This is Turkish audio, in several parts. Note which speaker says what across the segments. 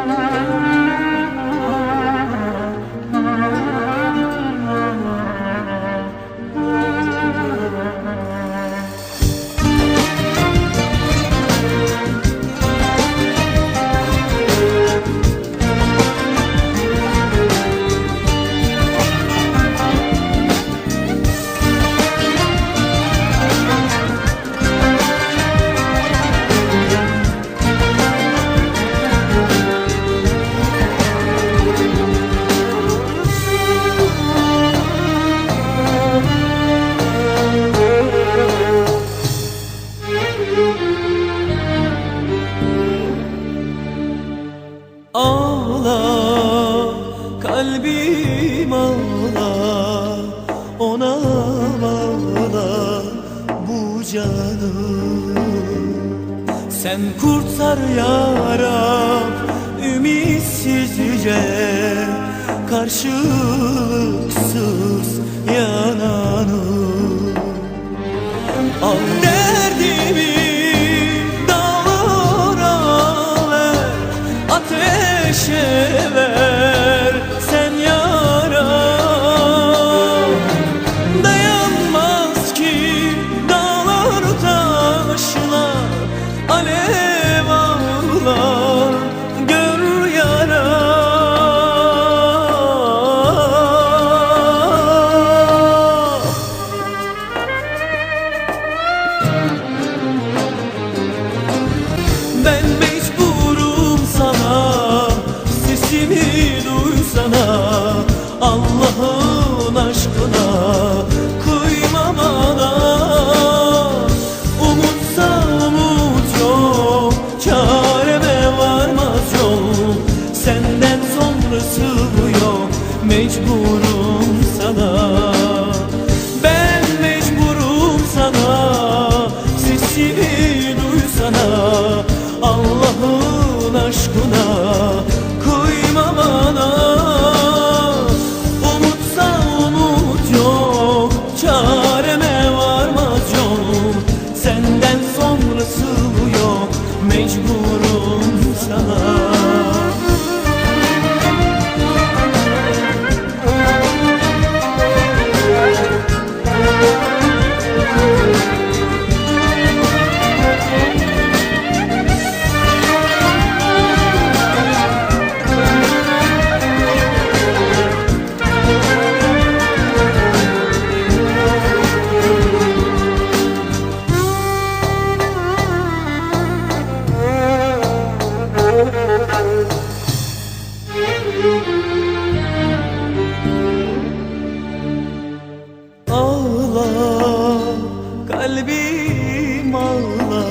Speaker 1: Ağla kalbim ağla Ona bağla bu canı. Sen kurtar ya Rab ümitsizce Karşılıksız yananı. Al Ben mecburum Senden sonrası yok. Mecburum sana kalbim ağla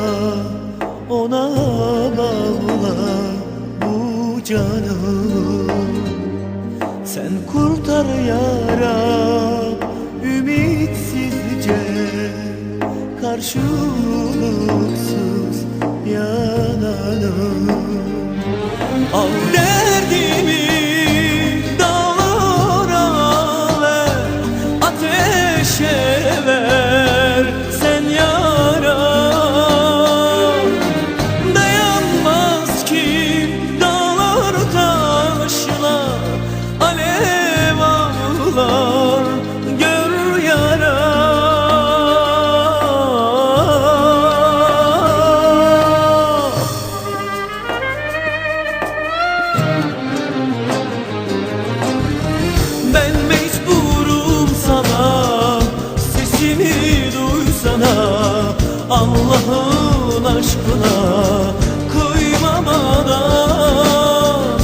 Speaker 1: Ona bağla bu canı. Sen kurtar ya Rab ümitsizce Karşılıksız yananı Oh, no. Duysana Allah'ın aşkına